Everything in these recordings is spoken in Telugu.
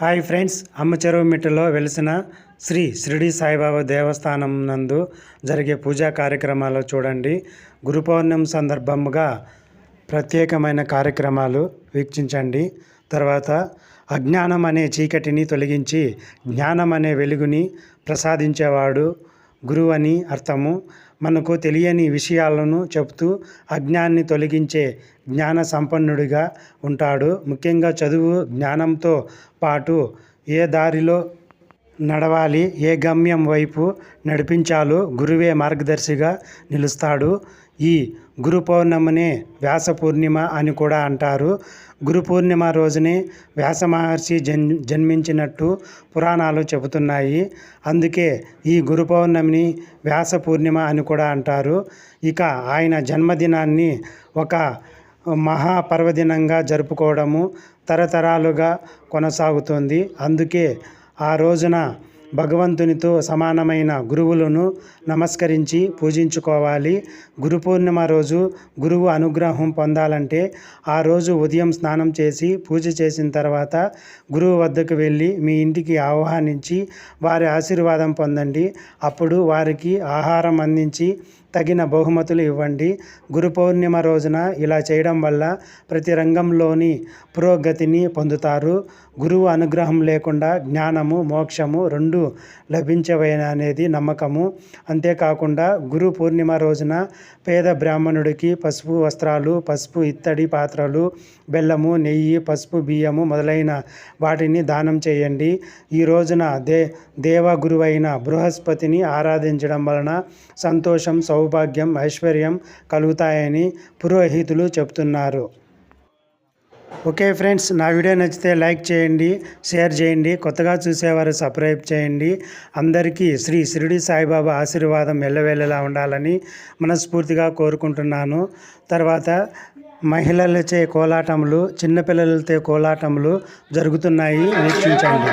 హాయ్ ఫ్రెండ్స్ అమ్మచెరువుమిట్టలో వెలిసిన శ్రీ షిరిడి సాయిబాబా దేవస్థానం నందు జరిగే పూజా కార్యక్రమాలు చూడండి. గురు పౌర్ణమి సందర్భముగా ప్రత్యేకమైన కార్యక్రమాలు వీక్షించండి. తర్వాత అజ్ఞానం అనే చీకటిని తొలగించి జ్ఞానం అనే వెలుగుని ప్రసాదించేవాడు గురువు అని అర్థము. మనకు తెలియని విషయాలను చెప్తూ అజ్ఞాన్ని తొలగించే జ్ఞాన సంపన్నుడిగా ఉంటాడు. ముఖ్యంగా చదువు జ్ఞానంతో పాటు ఏ దారిలో నడవాలి ఏ గమ్యం వైపు నడిపించాలో గురువే మార్గదర్శిగా నిలుస్తాడు. ఈ గురు పౌర్ణమినే వ్యాస పూర్ణిమ అని కూడా అంటారు. గురు పూర్ణిమ రోజునే వ్యాస మహర్షి జన్ జన్మించినట్టు పురాణాలు చెబుతున్నాయి. అందుకే ఈ గురు పౌర్ణమిని వ్యాస పూర్ణిమ అని కూడా అంటారు. ఇక ఆయన జన్మదినాన్ని ఒక మహాపర్వదినంగా జరుపుకోవడము తరతరాలుగా కొనసాగుతుంది. అందుకే ఆ రోజున భగవంతునితో సమానమైన గురువులను నమస్కరించి పూజించుకోవాలి. గురు పూర్ణిమ రోజు గురువు అనుగ్రహం పొందాలంటే ఆ రోజు ఉదయం స్నానం చేసి పూజ చేసిన తర్వాత గురువు వద్దకు వెళ్ళి మీ ఇంటికి ఆహ్వానించి వారి ఆశీర్వాదం పొందండి. అప్పుడు వారికి ఆహారం అందించి తగిన బహుమతులు ఇవ్వండి. గురు పౌర్ణిమ రోజున ఇలా చేయడం వల్ల ప్రతి రంగంలోని పురోగతిని పొందుతారు. గురువు అనుగ్రహం లేకుండా జ్ఞానము మోక్షము రెండు లభించవైన అనేది నమ్మకము. అంతేకాకుండా గురు పూర్ణిమ రోజున పేద బ్రాహ్మణుడికి పసుపు వస్త్రాలు పసుపు ఇత్తడి పాత్రలు బెల్లము నెయ్యి పసుపు బియ్యము మొదలైన వాటిని దానం చేయండి. ఈ రోజున దే దేవ గురువైన బృహస్పతిని ఆరాధించడం వలన సంతోషం సౌ సౌభాగ్యం ఐశ్వర్యం కలుగుతాయని పురోహితులు చెప్తున్నారు ఓకే ఫ్రెండ్స్ నా వీడియో నచ్చితే లైక్ చేయండి షేర్ చేయండి కొత్తగా చూసేవారు సబ్స్క్రైబ్ చేయండి. అందరికీ శ్రీ షిరిడి సాయిబాబా ఆశీర్వాదం ఎల్లవేళలా ఉండాలని మనస్ఫూర్తిగా కోరుకుంటున్నాను. తర్వాత మహిళలచే కోలాటములు చిన్నపిల్లలతో కోలాటములు జరుగుతున్నాయి. వీక్షించండి.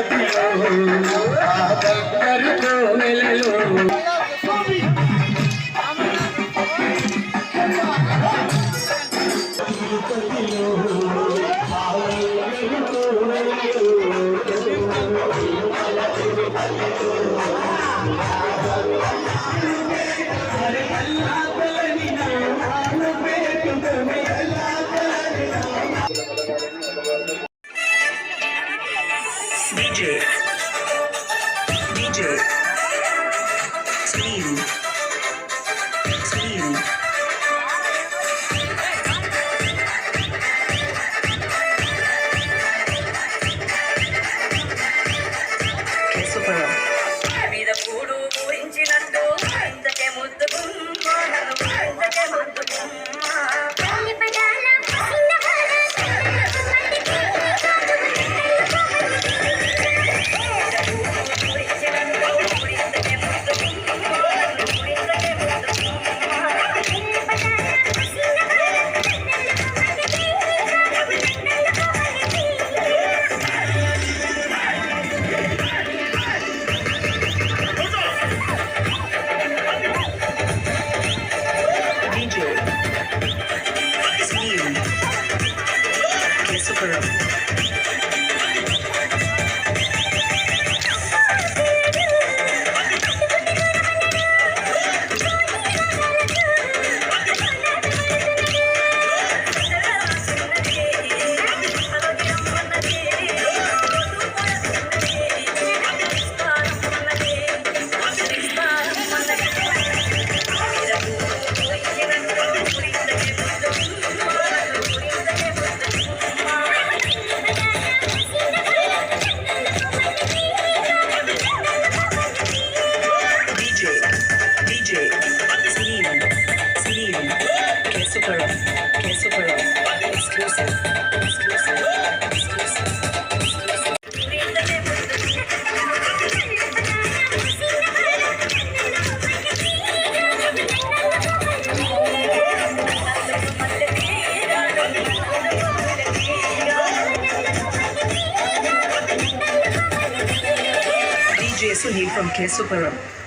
Oh, Sunil from K Superam.